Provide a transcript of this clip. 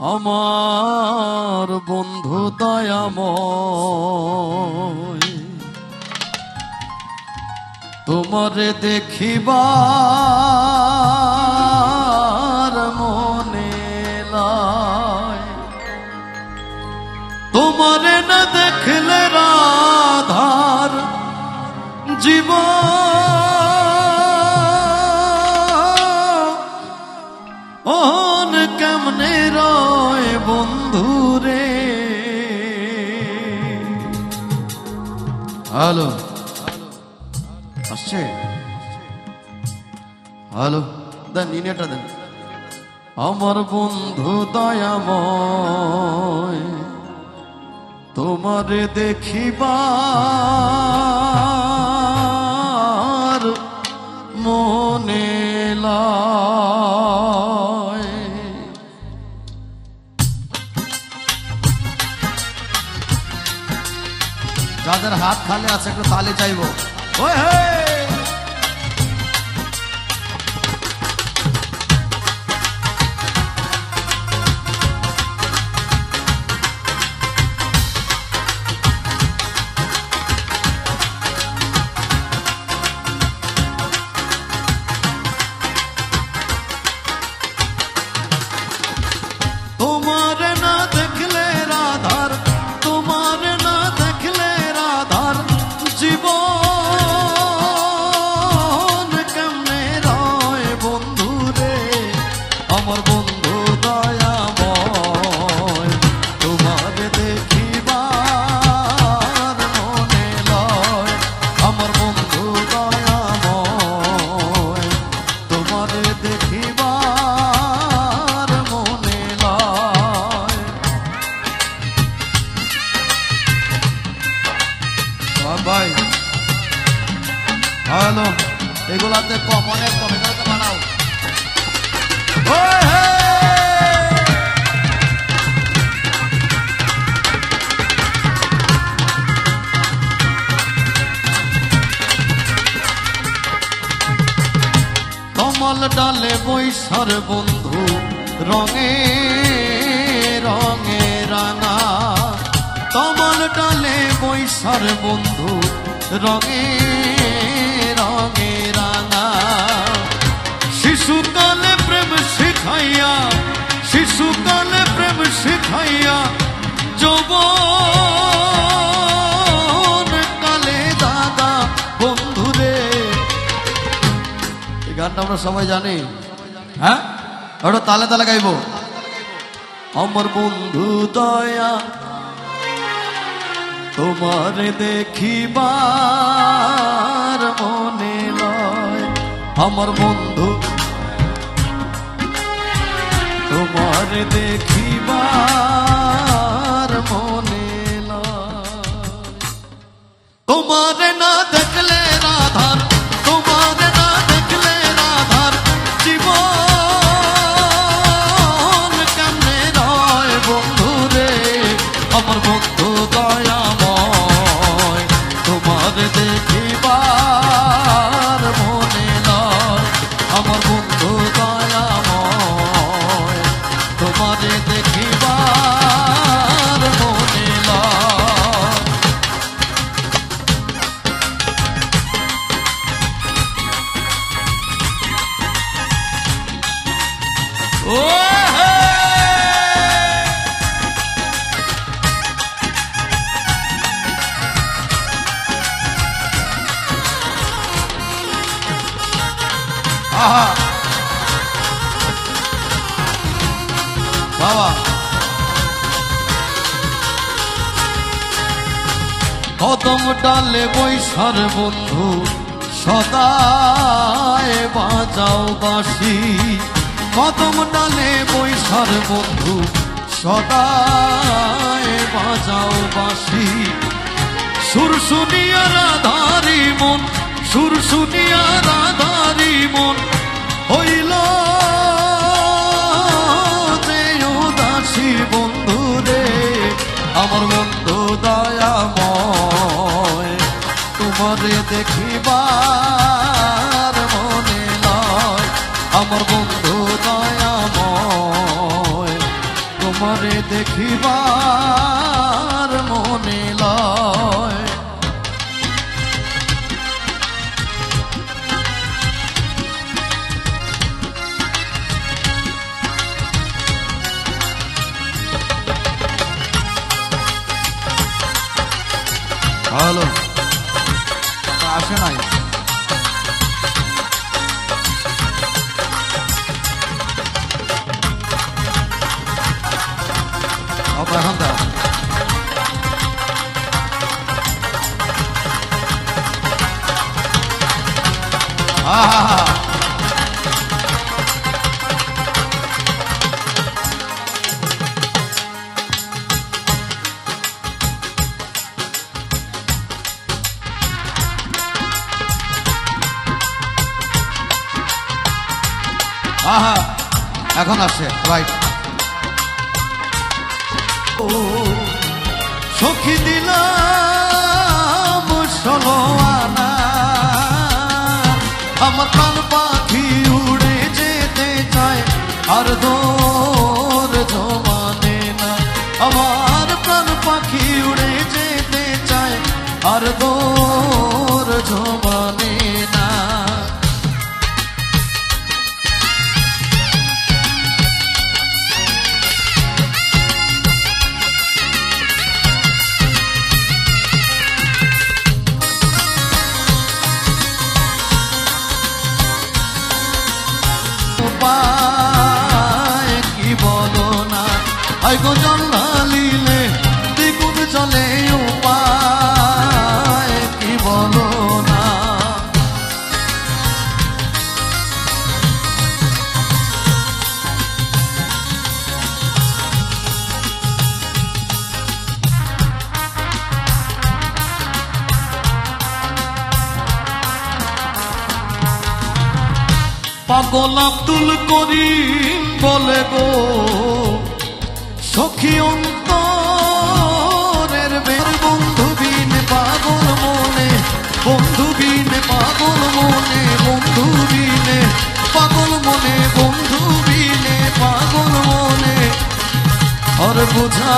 আমার বন্ধু দয়াময় তোমারে দেখিবার মনে লয় তোমারে না দেখলে রাধার জীবন ওন কেমনে রয় বন্ধুরে? হ্যালো? আসছে? হ্যালো? দেন নিনেটা দেন। আমার বন্ধু দয়াময়, তোমারে দেখিবার মনে লয় যাদের হাত খালি আছে একটু তালে চাইবো ওই হে অনেক কম এগুলোতে বানাও! কমল ডালে বৈশার বন্ধু, রঙে রঙে রাঙা কমল ডালে বৈশার বন্ধু, রঙে, রাঙা গানটা আমরা সবাই জানি। হ্যাঁ? ওটা তালে তালে গাইবো। আমার বন্ধু দয়া, তোমার দেখিবার মনে লয়। আমার বন্ধু, তোমার দেখিবার মনে লয়। তোমার না কদম ডালে বৈশার বন্ধু সদায় বাজাও বাসি কদম ডালে বৈশার বন্ধু সদায় বাজাও বাসি সুর শুনিয়া রাধারি মন সুর শুনিয়া রাধারি মন হইল যে উদাসী বন্ধু রে আমার বন্ধু দয়াময়, তোমারে দেখিবার মনে লয় আমার বন্ধু দয়াময়, তোমারে দেখিবার হ্যালো আসে নাই। অপরাহন দাও এখন আসছে রাইট সখী দিলাম আমার প্রাণ পাখি উড়ে যেতে চায়, আর দোর জমানে আমার পাখি উড়ে যেতে চায়, আর দোর গো জন্মালিলে দ্বিগুণ চলে উপায় কি বলো না? পাগল আব্দুল করিম বলে গো সখী অন্তরের বের বন্ধু বিন পাগল মনে বন্ধু বিন পাগল মনে বন্ধু বিনে পাগল মনে বন্ধু বিনে পাগল মনে। আর বুঝা